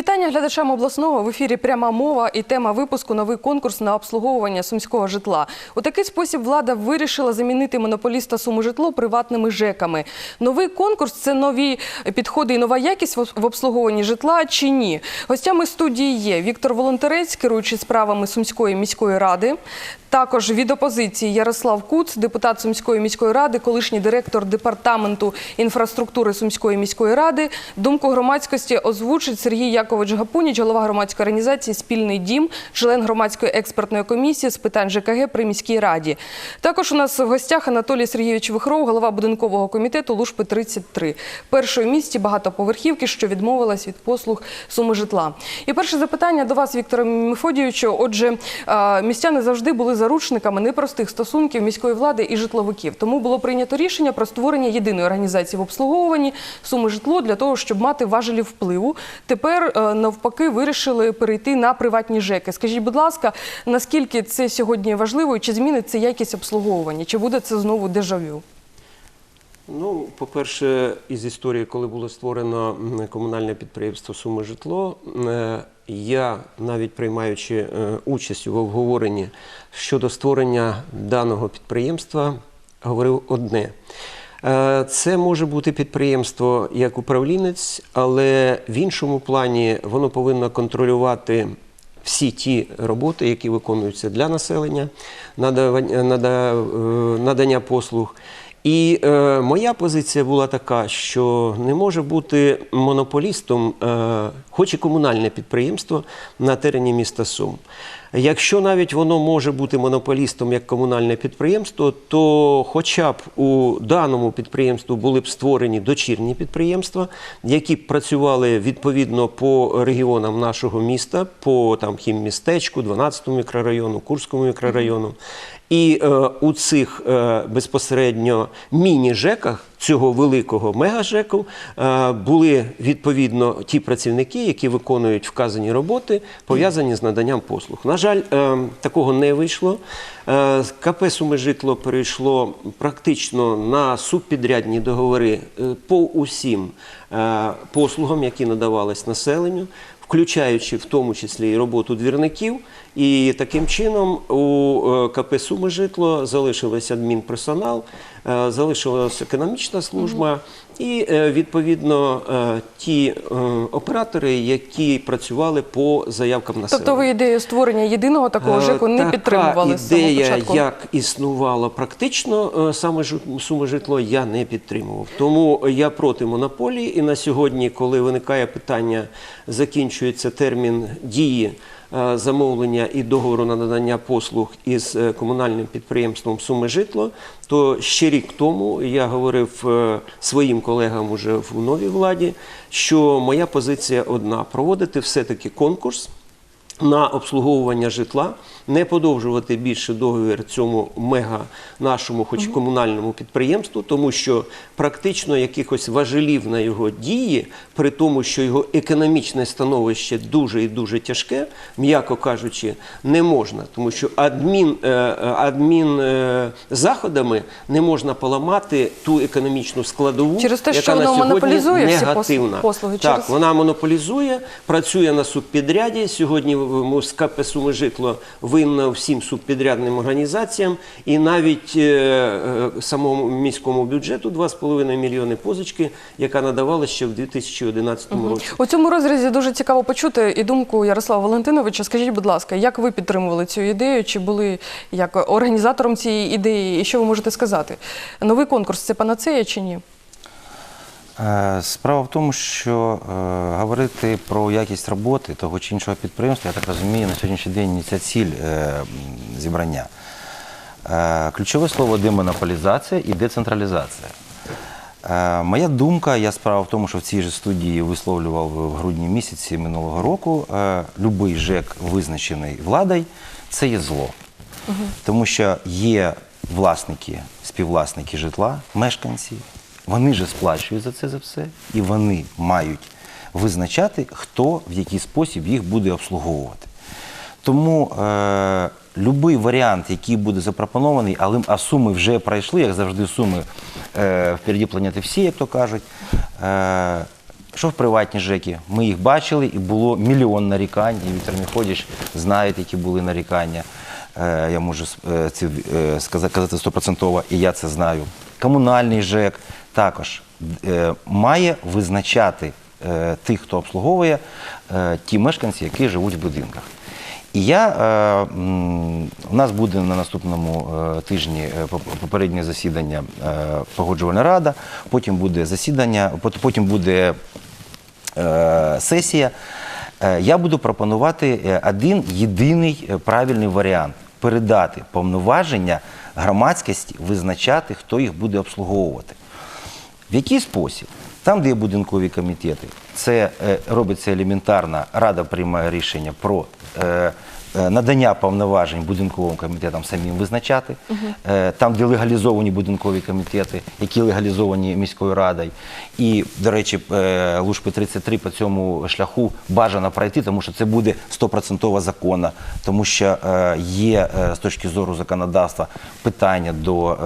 Вітання глядачам обласного в ефірі пряма мова і тема випуску новий конкурс на обслуговування сумського житла. У такий спосіб влада вирішила замінити монополіста суми житло приватними ЖЕКами. Новий конкурс це нові підходи і нова якість в обслуговуванні житла чи ні? Гостями студії є Віктор Волонтерець, керуючий справами Сумської міської ради. Також від опозиції Ярослав Куц, депутат Сумської міської ради, колишній директор департаменту інфраструктури Сумської міської ради. Думку громадськості озвучить Сергій Якович Гапуніч, голова громадської організації Спільний дім, член громадської експертної комісії з питань ЖКГ при міській раді. Також у нас в гостях Анатолій Сергійович Вихров, голова будинкового комітету Лужпи 33, першої місті багатоповерхівки, що відмовилась від послуг суми житла. І перше запитання до вас, Віктора Мефодійовичу. Отже, е, містяни завжди були заручниками непростих стосунків міської влади і житловиків. Тому було прийнято рішення про створення єдиної організації в обслуговуванні суми житло для того, щоб мати важелі впливу. Тепер е, навпаки вирішили перейти на приватні ЖЕКи. Скажіть, будь ласка, наскільки це сьогодні важливо чи змінить це якість обслуговування? Чи буде це знову дежавю? Ну, по-перше, із історії, коли було створено комунальне підприємство Суми житло, е, я навіть приймаючи е, участь у обговоренні щодо створення даного підприємства, говорив одне. Е, Це може бути підприємство як управлінець, але в іншому плані воно повинно контролювати всі ті роботи, які виконуються для населення, е, надання послуг. І е, моя позиція була така, що не може бути монополістом, е, хоч і комунальне підприємство на терені міста Сум. Якщо навіть воно може бути монополістом як комунальне підприємство, то хоча б у даному підприємству були б створені дочірні підприємства, які б працювали відповідно по регіонам нашого міста, по там хіммістечку, 12-му мікрорайону, Курському мікрорайону. І е, у цих е, безпосередньо міні-ЖЕКах цього великого мега-ЖЕКу е, були відповідно ті працівники, які виконують вказані роботи, пов'язані з наданням послуг. На жаль, е, такого не вийшло. Е, КП «Суми житло перейшло практично на субпідрядні договори по усім послугам, які надавались населенню включаючи в тому числі і роботу двірників. І таким чином у е, КП «Суми житло залишилось адмінперсонал, залишилася залишилась економічна служба і е, відповідно е, ті е, оператори, які працювали по заявкам населення. Тобто ви ідею створення єдиного такого ЖЕКу не така підтримували з самого ідея, початку? як існувала практично саме суми житло, я не підтримував. Тому я проти монополії. І на сьогодні, коли виникає питання, закінчується термін дії замовлення і договору на надання послуг із е, комунальним підприємством Суми житло, то ще рік тому я говорив е, своїм колегам уже в новій владі, що моя позиція одна: проводити все-таки конкурс на обслуговування житла, не подовжувати більше договір цьому мега нашому, хоч комунальному підприємству, тому що практично якихось важелів на його дії, при тому, що його економічне становище дуже і дуже тяжке, м'яко кажучи, не можна, тому що адмін, е, е, адмін е, заходами не можна поламати ту економічну складову, Через те, яка що на сьогодні монополізує всі пос- негативна. послуги, Так, вона монополізує, працює на субпідряді. Сьогодні КП «Суми житло винна всім субпідрядним організаціям, і навіть е, е, самому міському бюджету 2,5 мільйони позички, яка надавалася ще в 2011 році. У цьому розрізі дуже цікаво почути і думку Ярослава Валентиновича. Скажіть, будь ласка, як ви підтримували цю ідею? Чи були як організатором цієї ідеї? І що ви можете сказати? Новий конкурс це панацея чи ні? Е, Справа в тому, що е, говорити про якість роботи того чи іншого підприємства, я так розумію, на сьогоднішній день не ця ціль е, зібрання. Е, ключове слово демонополізація і децентралізація. Е, моя думка, я справа в тому, що в цій же студії висловлював в грудні місяці минулого року, е, любий ЖЕК, визначений владою, це є зло. Тому що є власники, співвласники житла, мешканці, вони же сплачують за це за все, і вони мають визначати, хто в який спосіб їх буде обслуговувати. Тому е, будь-який варіант, який буде запропонований, але а суми вже пройшли, як завжди, суми е, впереді планети всі, як то кажуть. Е, що в приватні ЖЕКи. Ми їх бачили, і було мільйон нарікань. І Віктор Міходіч знає, які були нарікання. Е, Я можу е, це е, сказати казати стопроцентово, і я це знаю. Комунальний ЖЕК також е, має визначати е, тих, хто обслуговує е, ті мешканці, які живуть в будинках. І я, у нас буде на наступному тижні попереднє засідання погоджувальна рада, потім буде засідання, потім буде сесія. Я буду пропонувати один єдиний правильний варіант передати повноваження громадськості визначати, хто їх буде обслуговувати. В який спосіб? Там, де є будинкові комітети, це е, робиться елементарно, рада приймає рішення про е, надання повноважень будинковим комітетам самим визначати. Е, там, де легалізовані будинкові комітети, які легалізовані міською радою. І, до речі, е, Лужпи 33 по цьому шляху бажано пройти, тому що це буде 100% законно, тому що е, є е, з точки зору законодавства питання до е,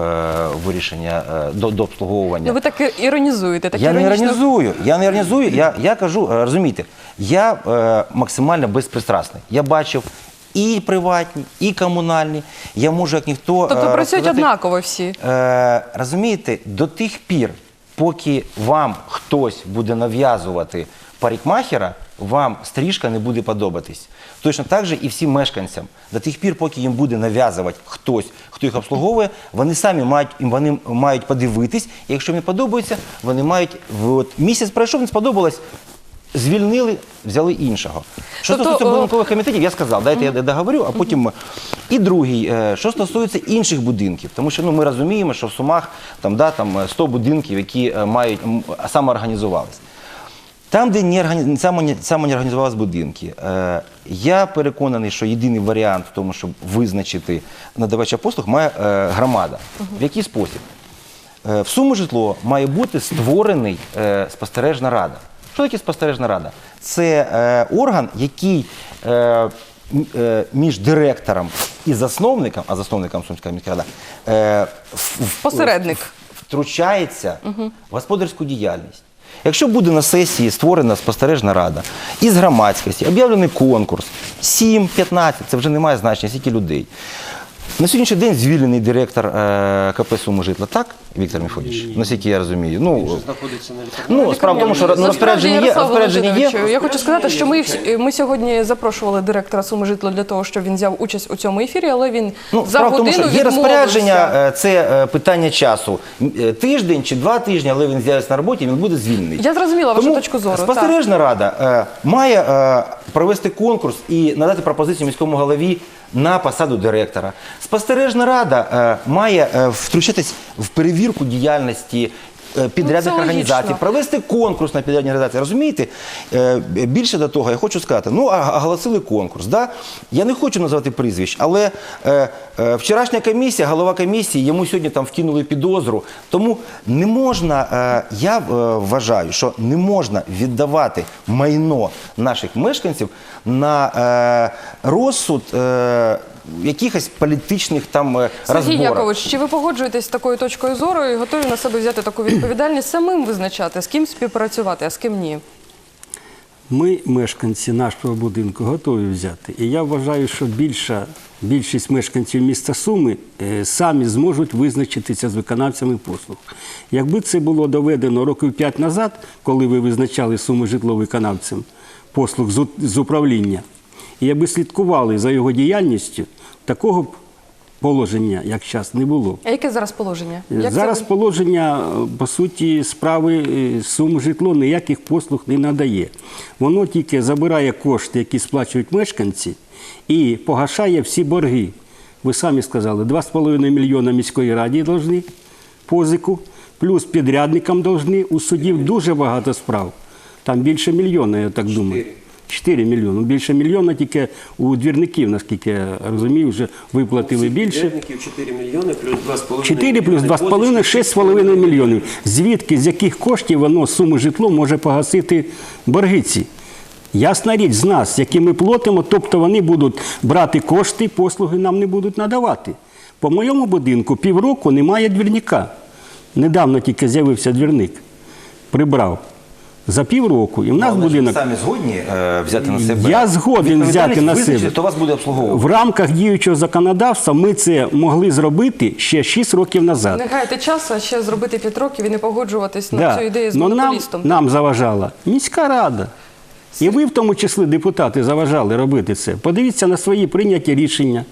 вирішення, е, до, до обслуговування. Ну ви так іронізуєте. Так Я не іронізую, я не іронізую, я, я кажу, е, розумієте, я е, максимально безпристрасний. Я бачив і приватні, і комунальні. Я можу, як ніхто. Тобто е, працюють однаково всі. Е, розумієте, до тих пір, поки вам хтось буде нав'язувати парикмахера, вам стрижка не буде подобатись. Точно так же і всім мешканцям. До тих пір, поки їм буде нав'язувати хтось, хто їх обслуговує, вони самі мають, вони мають подивитись, і якщо їм не подобається, вони мають от, місяць пройшов, не сподобалось. Звільнили, взяли іншого. Що Тобто, стосується о, будинкових комітетів, я сказав, дайте я договорю, а потім. ми- І другий, е, що стосується інших будинків, тому що ну, ми розуміємо, що в Сумах там, да, там е, 100 будинків, які е, мають м, самоорганізувались. Там, де не органі... само- самоорганізувалися будинки, е, я переконаний, що єдиний варіант в тому, щоб визначити надавача послуг, має е, громада. В який спосіб? Е, В Суми житло має бути створений е, спостережна рада. Що таке спостережна рада? Це е, орган, який е, е, між директором і засновником, а засновником Сумська міська рада, е, в- в- Посередник. втручається в господарську діяльність. Якщо буде на сесії створена спостережна рада із громадськості, об'явлений конкурс 7-15, це вже не має значення, скільки людей. На сьогоднішній день звільнений директор е, КП «Суми житла, так, Віктор Міфодійович? Наскільки я розумію. Ну, знаходиться на лікарні. ну справа в тому, що розпорядження є, Ярослав розпорядження є. Володимировичу, Я хочу сказати, що ми, всі- ми сьогодні запрошували директора Суми житла для того, щоб він взяв участь у цьому ефірі, але він Ну, за справа в тому, годину що є відмовився. розпорядження, е, це е, питання часу. М, е, Тиждень чи два тижні, але він з'явиться на роботі, він буде звільнений. Я зрозуміла вашу Тому точку зору, Спостережна рада е, має е, провести конкурс і надати пропозицію міському голові на посаду директора. Спостережна рада е, має е, втручатись в перевірку діяльності. Е, Підрядних Ну, організацій, провести конкурс на підрядні організації. Розумієте? Е, Більше до того, я хочу сказати, ну а- оголосили конкурс. Да? Я не хочу називати прізвищ, але е, вчорашня комісія, голова комісії, йому сьогодні там вкинули підозру. Тому не можна, я вважаю, що не можна віддавати майно наших мешканців на розсуд. Якихось політичних там е, Сергій розборок. Якович, чи ви погоджуєтесь з такою точкою зору і готові на себе взяти таку відповідальність самим визначати, з ким співпрацювати, а з ким ні? Ми, мешканці нашого будинку, готові взяти. І я вважаю, що більша, більшість мешканців міста Суми е, самі зможуть визначитися з виконавцями послуг. Якби це було доведено років п'ять назад, коли ви визначали суми житловиконавцем послуг з, у- з управління, і якби слідкували за його діяльністю, такого б положення, як зараз, не було. А яке зараз положення? Як Зараз ви- положення, по суті, справи е, сум житло ніяких послуг не надає. Воно тільки забирає кошти, які сплачують мешканці, і погашає всі борги. Ви самі сказали, 2,5 мільйона міської раді должны позику, плюс підрядникам должны. У судів дуже багато справ. Там більше мільйона, я так думаю. 4 мільйони. Більше мільйона тільки у двірників, наскільки я розумію, вже виплатили більше. Підрядників 4 мільйони плюс 2,5 4 плюс мільйони 2,5 6,5 мільйонів. Звідки, з яких коштів воно суми житло може погасити борги ці? Ясна річ з нас, які ми платимо, тобто вони будуть брати кошти, послуги нам не будуть надавати. По моєму будинку півроку немає двірника. Недавно тільки з'явився двірник, прибрав. За півроку, і в нас Але ж ви будинок самі згодні е, взяти на себе. Я згоден взяти відповідальність, на визначити, себе. Хто вас буде обслуговувати? в рамках діючого законодавства. Ми це могли зробити ще 6 років назад. Не гайте часу, а ще зробити 5 років і не погоджуватись на Да. цю ідею з Но нам, монополістом. нам заважала міська рада. І ви в тому числі депутати заважали робити це. Подивіться на свої прийняті рішення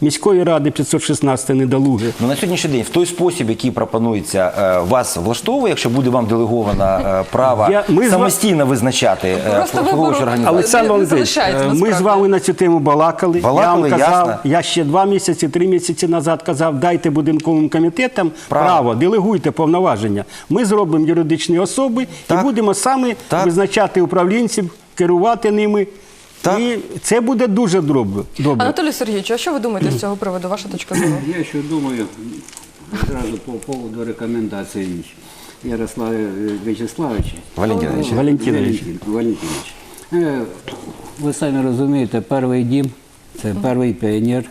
міської ради 516 недолуги. Ну на сьогоднішній день в той спосіб, який пропонується, е, вас влаштовує, якщо буде вам делеговано е, право Я- ми з ва- самостійно визначати е, Просто обслуговуючу вибору- організацію. Олександр не Володимирович, залишається, е, ми з вами на цю тему балакали. Балакали, я вам казав, ясно. я ще два місяці, три місяці назад казав, дайте будинковим комітетам Право. право, делегуйте повноваження. Ми зробимо юридичні особи Так. і будемо саме Так. визначати управлінців, керувати ними. Так. І це буде дуже добре. Анатолій Сергійович, а що ви думаєте з цього приводу? Ваша точка зору? Я що думаю, одразу по поводу рекомендацій Ярослава Вячеславовича. Валентиновича. Валентиновича. Валентинович. Е, Ви самі розумієте, перший дім це перший піонер.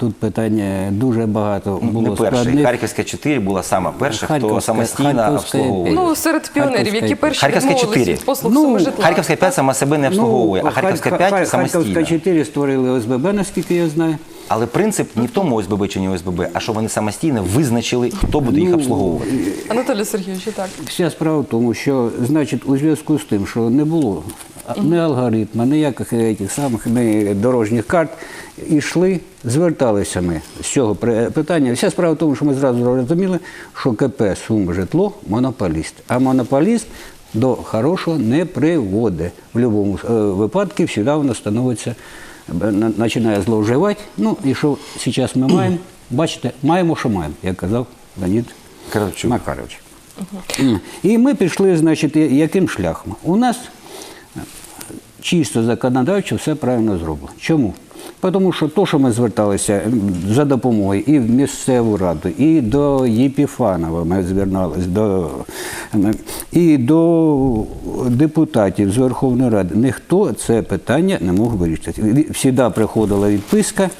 Тут питання дуже багато було Не перший. складних. Харківська 4 була сама перша, хто Харківська- самостійно Харківська обслуговує. Ну, серед піонерів, які перші Харківська відмовились 4. від послуг Ну, житла. Харківська 5 сама себе не обслуговує, а Харківська 5 Харківська самостійно. 4 створили ОСББ, наскільки я знаю. Але принцип не в тому ОСББ чи не ОСББ, а що вони самостійно визначили, хто буде Ну, їх обслуговувати. Анатолій Сергійович, так. Вся справа в тому, що значить у зв'язку з тим, що не було ні алгоритму, ніяких е, самих ні дорожніх карт, ішли, зверталися ми з цього питання. Вся справа в тому, що ми зразу розуміли, що КП «Сум житло монополіст, а монополіст до хорошого не приводить. В будь-якому е, випадку завжди воно становиться, е, починає зловживати. Ну і що зараз ми маємо? Бачите, маємо, що маємо, як казав Леонід Макарович. І ми пішли, значить, яким шляхом? У нас чисто законодавчо все правильно зроблено. Чому? Тому що то, що ми зверталися за допомогою і в місцеву раду, і до Єпіфанова ми звернулися, до, і до депутатів з Верховної Ради, ніхто це питання не мог вирішити. Всіда приходила відписка.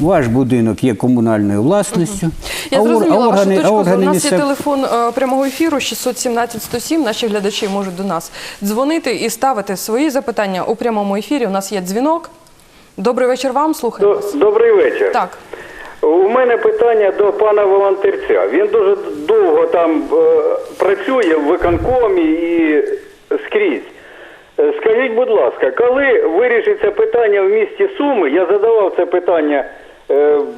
Ваш будинок є комунальною власністю. Я а зрозуміла вашу органи- точку. У нас є місцев- телефон е, прямого ефіру 617 107. Наші глядачі можуть до нас дзвонити і ставити свої запитання у прямому ефірі. У нас є дзвінок. Добрий вечір вам, слухаємо. вас. Добрий вечір. Так. У мене питання до пана волонтерця. Він дуже довго там е, працює в виконкомі і скрізь. Е, Скажіть, будь ласка, коли вирішиться питання в місті Суми, я задавав це питання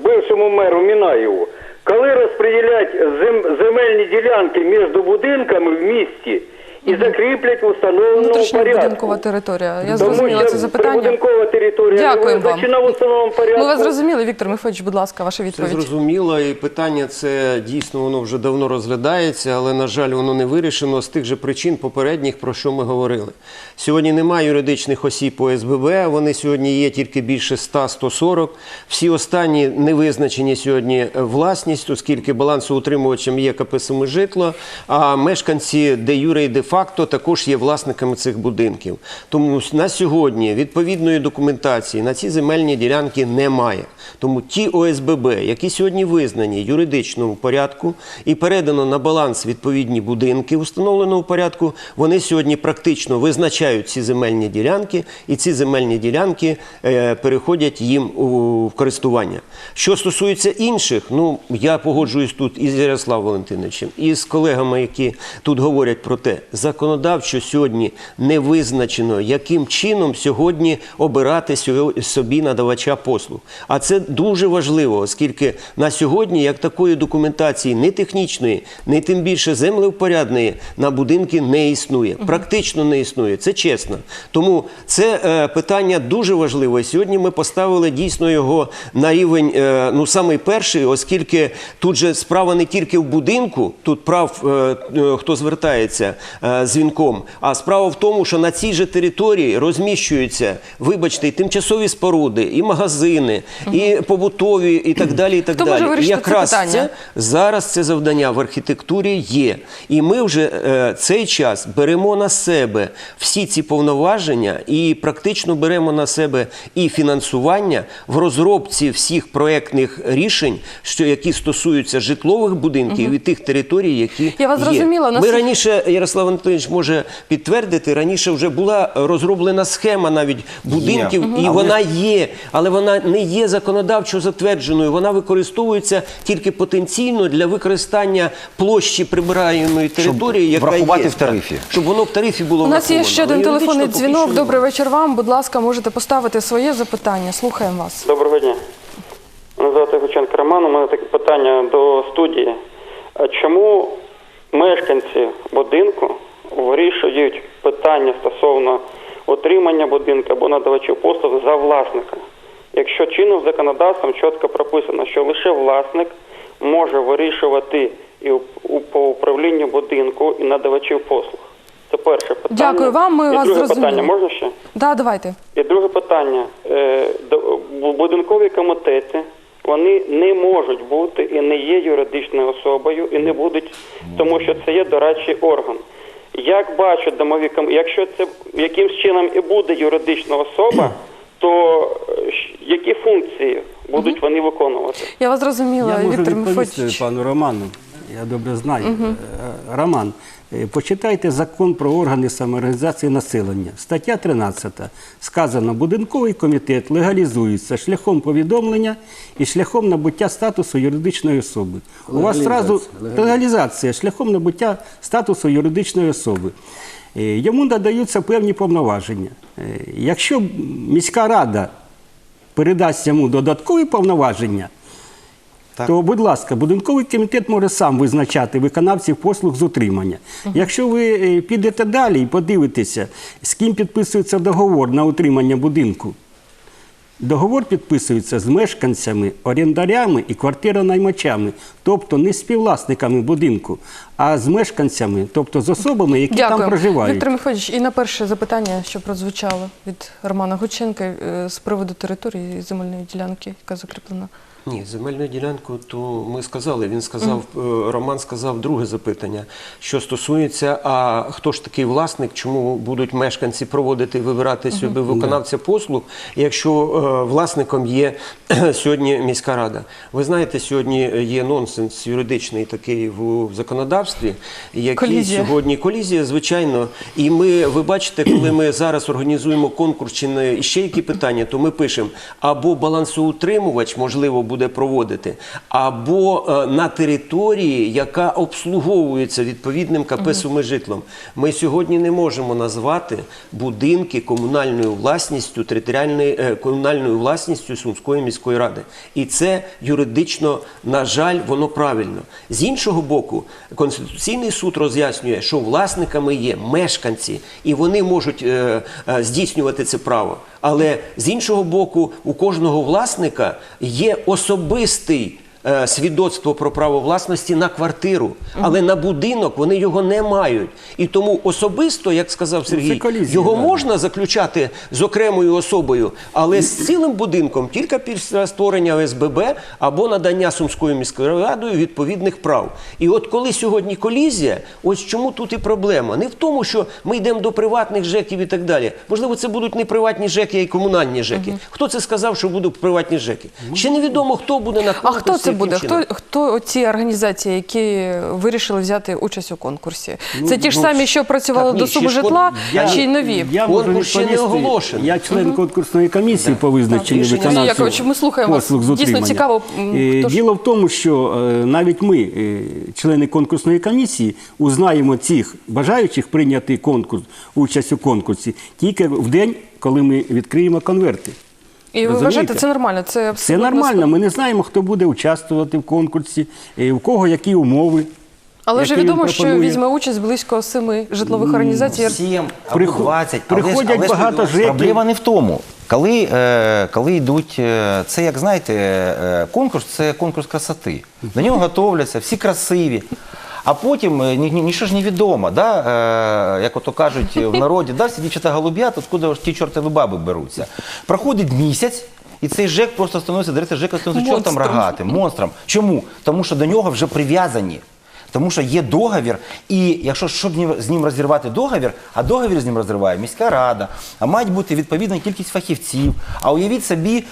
бившому меру Мінаєву, коли розподілять зем, земельні ділянки між будинками в місті і закріплять в установленому Внутрішньобудинкова порядку? територія. Я зрозуміла це запитання. прибудинкова територія Дякую вам. в установленому порядку. Ми вас зрозуміли, Віктор Михайлович, будь ласка, ваша Це відповідь. зрозуміло, і питання це дійсно воно вже давно розглядається, але на жаль, воно не вирішено з тих же причин попередніх, про що ми говорили. Сьогодні немає юридичних осіб по СББ. Вони сьогодні є тільки більше 100-140. Всі останні не визначені сьогодні власністю, оскільки балансоутримувачем є КП «Семижитло», а мешканці де юре і де факто також є власниками цих будинків. Тому на сьогодні відповідної документації на ці земельні ділянки немає. Тому ті ОСББ, які сьогодні визнані юридичному порядку і передано на баланс відповідні будинки установленого порядку, вони сьогодні практично визначають ці земельні ділянки, і ці земельні ділянки е, переходять їм в користування. Що стосується інших, ну я погоджуюсь тут із Ярославом Валентиновичем, і з колегами, які тут говорять про те, законодавчо сьогодні не визначено, яким чином сьогодні обирати собі надавача послуг. А це дуже важливо, оскільки на сьогодні як такої документації не технічної, не тим більше землевпорядної на будинки не існує. Практично не існує. Це чесно. Тому це е, питання дуже важливе. І Сьогодні ми поставили дійсно його на рівень, е, ну самий перший, оскільки тут же справа не тільки в будинку, тут прав е, е, хто звертається е, з вінком, а справа в тому, що на цій же території розміщуються, вибачте, і тимчасові споруди, і магазини, і побутові, і так далі. І так Хто далі. може І це якраз питання? це зараз це завдання в архітектурі є. І ми вже е, цей час беремо на себе всі ці повноваження і практично беремо на себе і фінансування в розробці всіх проектних рішень, що які стосуються житлових будинків і тих територій, які Я вас є. зрозуміла. Ми раніше, Ярослав Анатолійович може підтвердити, раніше вже була розроблена схема навіть будинків, і вона є, але вона не є законодавчо затвердженою. Вона використовується тільки потенційно для використання площі прибираємої території, яка врахувати є, в тарифі. Щоб воно в тарифі було У нас є ще один телефонний дзвінок. Добрий вечір вам. Будь ласка, можете поставити своє запитання. Слухаємо вас. Доброго дня. Мене звати Гученко Роман. У мене таке питання до студії. А чому мешканці будинку вирішують питання стосовно отримання будинку або надавачів послуг за власника? Якщо чинним законодавством чітко прописано, що лише власник може вирішувати і по управлінню будинку і надавачів послуг. Це перше питання. Дякую вам, ми і вас друге зрозуміли. питання можна ще? Да, давайте. І друге питання. Е, Будинкові комітети вони не можуть бути і не є юридичною особою, і не будуть, тому що це є дорадчий орган. Як бачать домові комітети, якщо це якимсь чином і буде юридична особа, то е, які функції будуть вони виконувати? Я вас зрозуміла, Я можу Віктор відповісти Мефодійович. пану Роману. Я добре знаю. Е, Роман, почитайте закон про органи самоорганізації населення. Стаття 13. Сказано, будинковий комітет легалізується шляхом повідомлення і шляхом набуття статусу юридичної особи. У вас зразу легалізація шляхом набуття статусу юридичної особи. Е, Йому надаються певні повноваження. Е, Якщо міська рада передасть йому додаткові повноваження, Так. то, будь ласка, будинковий комітет може сам визначати виконавців послуг з утримання. Якщо ви е, підете далі і подивитеся, з ким підписується договор на утримання будинку, договор підписується з мешканцями, орендарями і квартиронаймачами, тобто не співвласниками будинку, а з мешканцями, тобто з особами, які там проживають. Віктор Мефодійович, і на перше запитання, що прозвучало від Романа Гученка е, з приводу території земельної ділянки, яка закріплена. Ні, земельну ділянку, то ми сказали. Він сказав, е, Роман сказав друге запитання, що стосується, а хто ж такий власник, чому будуть мешканці проводити вибирати собі виконавця послуг, якщо е, власником є сьогодні міська рада. Ви знаєте, сьогодні є нонсенс юридичний такий в законодавстві, який Колізія. сьогодні колізія, звичайно. І ми, ви бачите, коли ми зараз організуємо конкурс чи не ще які питання, то ми пишемо або балансоутримувач, можливо, буде проводити, або е, на території, яка обслуговується відповідним КП «Сумижитлом». Ми сьогодні не можемо назвати будинки комунальною власністю територіальної е, комунальною власністю Сумської міської ради. І це юридично, на жаль, воно правильно. З іншого боку, Конституційний суд роз'яснює, що власниками є мешканці, і вони можуть е, здійснювати це право. Але з іншого боку, у кожного власника є особистий. Е, Свідоцтво про право власності на квартиру, але на будинок вони його не мають. І тому особисто, як сказав Сергій, колізія, його да. можна заключати з окремою особою, але з цілим будинком тільки після створення ОСББ або надання Сумською міською радою відповідних прав. І от коли сьогодні колізія, ось чому тут і проблема. Не в тому, що ми йдемо до приватних ЖЕКів і так далі. Можливо, це будуть не приватні ЖЕКи, а й комунальні ЖЕКи. Хто це сказав, що будуть приватні ЖЕКи? Ще невідомо, хто буде на А хто це буде? чином. Хто, хто ці організації, які вирішили взяти участь у конкурсі? Це ті ж ну, самі, що працювали так, ні, до суму ж житла, я- чи й нові? Я можу Конкурс ще не відповісти. оголошений. Я член конкурсної комісії по визначенню рішення Сергій виконавців ми слухаємо вас. послуг з Дійсно утримання. цікаво, м, Е, хто ж- Діло в тому, що е, навіть ми, е, члени конкурсної комісії, узнаємо цих бажаючих прийняти конкурс, участь у конкурсі тільки в день, коли ми відкриємо конверти. І ви вважаєте, це нормально? Це Це нормально. Ми не знаємо, хто буде участвувати в конкурсі, е, у кого які умови. Але вже відомо, що візьме участь близько семи житлових організацій. 7 або Приход- 20. але приходять але багато ЖЕКів. Проблема не в тому. Коли, е, коли йдуть, е, це як знаєте, е, конкурс це конкурс красоти. До нього готовляться, всі красиві. А потім е, ні, ні, нічого ж не відомо, да? е, як ото кажуть в народі, да, всі дівчата голуб'ят, откуда ж ті чортові баби беруться. Проходить місяць, і цей ЖЕК просто становиться, директор ЖЕКа становиться чортом Монстром. рогатим, монстром. Чому? Тому що до нього вже прив'язані. Тому що є договір, і якщо щоб ні- з ним розірвати договір, а договір з ним розриває міська рада, а мають бути відповідна кількість фахівців. А уявіть собі,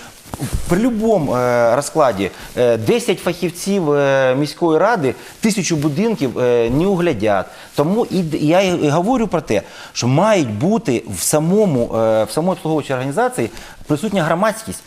При будь-якому е, розкладі е, 10 фахівців е, міської ради тисячу будинків е, не углядять. Тому і я і говорю про те, що мають бути в самому е, в самій обслуговуючій організації присутня громадськість,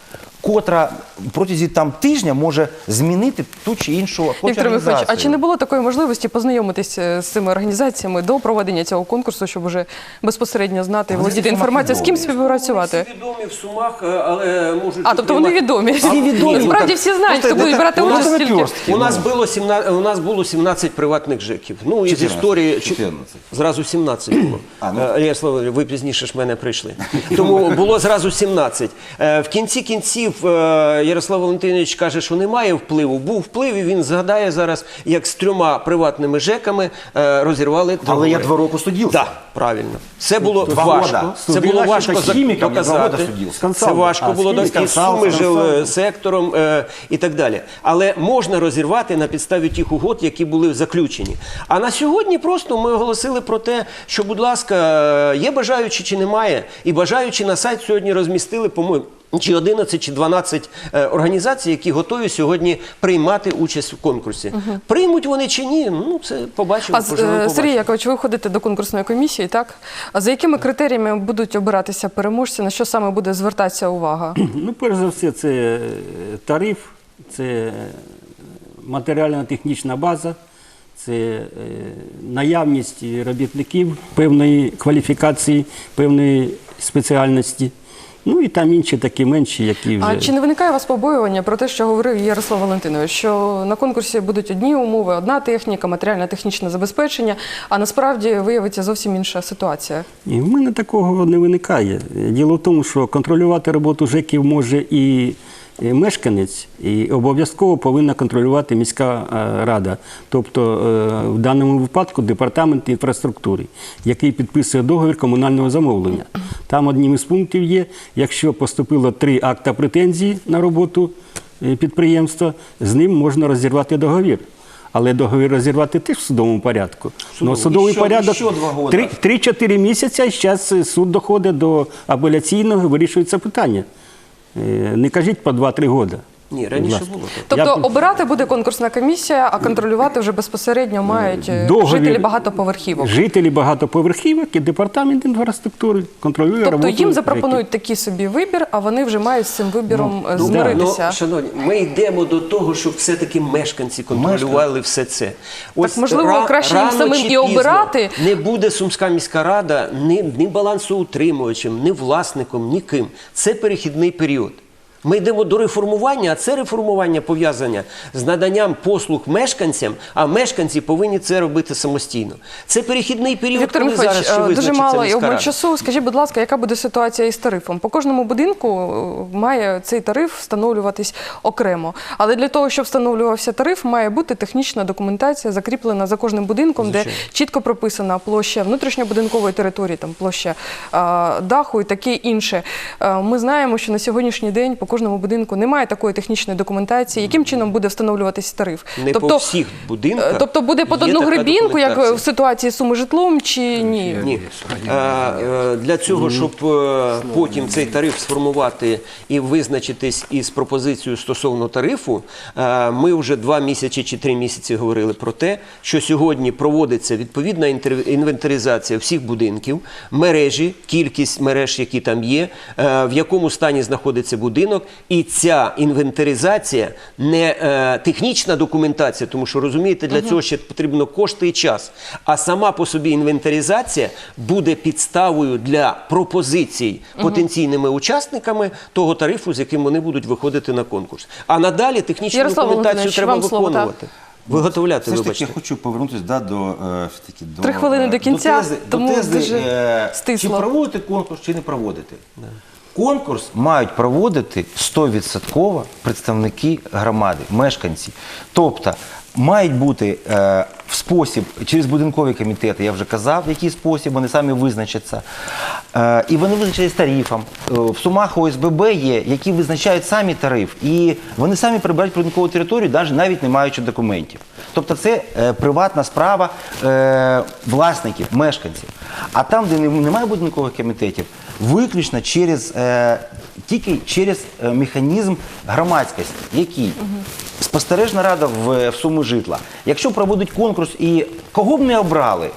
котра протязі там тижня може змінити ту чи іншу обслуговуючу Віктор Михайлович, а чи не було такої можливості познайомитись з цими організаціями до проведення цього конкурсу, щоб уже безпосередньо знати і володіти інформацією, з ким співпрацювати? Всі відомі в сумах, е, але можуть А, тобто вони відомі. Всі відомі. Насправді всі знають, хто буде брати участь тільки. У нас було 17, у нас було 17 приватних ЖЕКів. Ну, із 14, історії чу- 14. зразу 17 було. А, ну. Е, ви пізніше ж мене прийшли. Тому було зразу 17. Е, В кінці кінців е, Ярослав Валентинович каже, що немає впливу. Був вплив, і він згадає зараз, як з трьома приватними ЖЕКами е, розірвали Але я два роки судився. Так, правильно. Це було Два важко. Це було важко доказати. Це важко було з доказати. Суми жил сектором е, і так далі. Але можна розірвати на підставі тих угод, які були заключені. А на сьогодні просто ми оголосили про те, що, будь ласка, є бажаючі чи немає, і бажаючі на сайт сьогодні розмістили, по-моєму. Чи 11, чи 12 е, організацій, які готові сьогодні приймати участь в конкурсі. Приймуть вони чи ні, ну це побачимо. А поживемо, е, Сергій. Якович, ви входите до конкурсної комісії, так? А за якими критеріями будуть обиратися переможці? На що саме буде звертатися увага? Ну, перш за все, це е, тариф, це е, матеріально-технічна база, це наявність робітників певної кваліфікації, певної спеціальності. Ну і там інші такі менші, які вже. А чи не виникає у вас побоювання про те, що говорив Ярослав Валентинович, що на конкурсі будуть одні умови, одна техніка, матеріально-технічне забезпечення, а насправді виявиться зовсім інша ситуація? Ні, в мене такого не виникає. Діло в тому, що контролювати роботу ЖЕКів може і і мешканець, і обов'язково повинна контролювати міська е, рада, тобто е, в даному випадку департамент інфраструктури, який підписує договір комунального замовлення. Там одним із пунктів є, якщо поступило три акта претензії на роботу е, підприємства, з ним можна розірвати договір. Але договір розірвати теж в судовому порядку. Ну, судовий Ще- порядок ще два года. три- 3-4 місяці, і зараз суд доходить до апеляційного, вирішується питання. Е, Не кажіть по 2-3 роки. Ні, раніше було так. Тобто Я- обирати буде конкурсна комісія, а контролювати вже безпосередньо мають е, Договір- жителі багатоповерхівок. Жителі багатоповерхівок і департамент інфраструктури контролює Тобто роботу. їм ЖЕКів. запропонують такий собі вибір, а вони вже мають з цим вибіром е, Ну, змиритися. Ну, шановні, ми йдемо до того, щоб все-таки мешканці контролювали все це. Ось так можливо, краще їм самим і обирати? Не буде Сумська міська рада ні, ні балансоутримувачем, ні власником, ніким. Це перехідний період. Ми йдемо до реформування, а це реформування пов'язане з наданням послуг мешканцям, а мешканці повинні це робити самостійно. Це перехідний період, Віктор коли Михайлович, зараз ще е, дуже мало рада. часу. Скажіть, будь ласка, яка буде ситуація із тарифом? По кожному будинку е, має цей тариф встановлюватись окремо. Але для того, щоб встановлювався тариф, має бути технічна документація, закріплена за кожним будинком, де чітко прописана площа внутрішньобудинкової території, там площа е, даху і таке інше. Е, Ми знаємо, що на сьогоднішній день по кожному будинку немає такої технічної документації. Яким чином буде встановлюватись тариф? Не по всіх будинках е, тобто буде під одну грибінку, як в ситуації з суми житлом, чи ні? Ні. Е, е, Для цього, щоб е, потім цей тариф сформувати і визначитись із пропозицією стосовно тарифу, ми вже два місяці чи три місяці говорили про те, що сьогодні проводиться відповідна інвентаризація всіх будинків, мережі, кількість мереж, які там є, в якому стані знаходиться будинок, і ця інвентаризація не е, технічна документація, тому що розумієте, для цього ще потрібно кошти і час. А сама по собі інвентаризація буде підставою для пропозицій потенційними учасниками того тарифу, з яким вони будуть виходити на конкурс. А надалі технічну Ярослав документацію треба вам слово, виконувати. Виготовляти, Все ж таки вибачте. я хочу повернутися да, до, е, все таки, до, Три хвилини до е, кінця, тези, тому до тези, дуже е, стисло. Чи проводити конкурс, чи не проводити. Конкурс мають проводити 100% представники громади, мешканці. Тобто мають бути е, в спосіб через будинкові комітети, я вже казав, в який спосіб вони самі визначаться. Е, і вони визначать з тарифом. Е, в сумах ОСББ є, які визначають самі тариф, і вони самі прибирають будинкову територію, навіть не маючи документів. Тобто це е, приватна справа е, власників, мешканців. А там, де немає будинкових комітетів, виключно через е, тільки через е, механізм громадськості, який спостережна рада в, в Суми житла. Якщо проводить конкурс і кого б не обрали,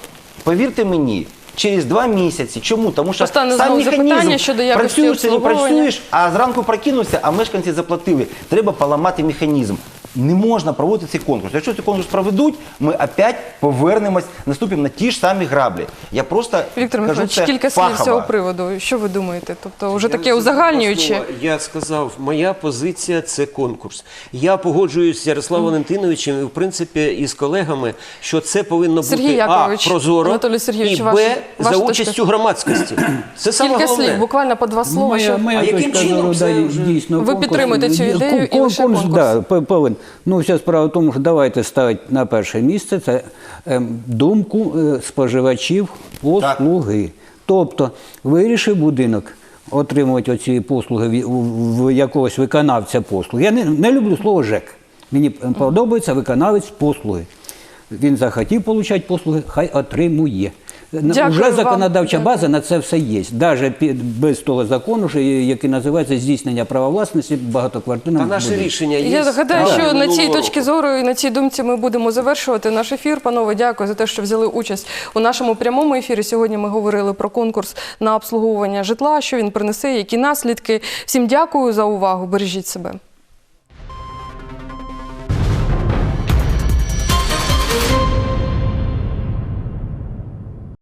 повірте мені. Через два місяці. Чому? Тому що Постане сам механізм щодо працюєш не працюєш, а зранку прокинувся, а мешканці заплатили. Треба поламати механізм. Не можна проводити цей конкурс. Якщо цей конкурс проведуть, ми опять повернемось, наступимо на ті ж самі граблі. Я просто Віктор кажу Михайлович, це кілька слів з фахово. цього приводу. Що ви думаєте? Тобто, вже Я таке узагальнююче. Я сказав, моя позиція це конкурс. Я погоджуюсь з Ярославом Валентиновичем і, в принципі, і з колегами, що це повинно Сергій бути Яковлевич, а, прозоро Анатолій Сергійович, і б, ваша за точка- участю громадськості. Це саме Кілька головне. слів, буквально по два слова. Моя, моя А яким точка чином зору, це да, вже- дійсно. Ви конкурс- підтримуєте цю ідею і лише конкурс? Да, п- повинен. Ну, вся справа в тому, що давайте ставити на перше місце це ем, думку е, споживачів послуги. Тобто вирішив будинок отримувати оці послуги в, якогось виконавця послуг. Я не, не люблю слово ЖЕК. Мені подобається виконавець послуги. Він захотів отримати послуги, хай отримує. Дякую Уже законодавча Дякую. база на це все є. Навіть без того закону, що який називається здійснення права власності Та багатоквартирному наше будинку. рішення є. Я гадаю, що на цій точці зору і на цій думці ми будемо завершувати наш ефір. Панове, дякую за те, що взяли участь у нашому прямому ефірі. Сьогодні ми говорили про конкурс на обслуговування житла, що він принесе, які наслідки. Всім дякую за увагу. Бережіть себе.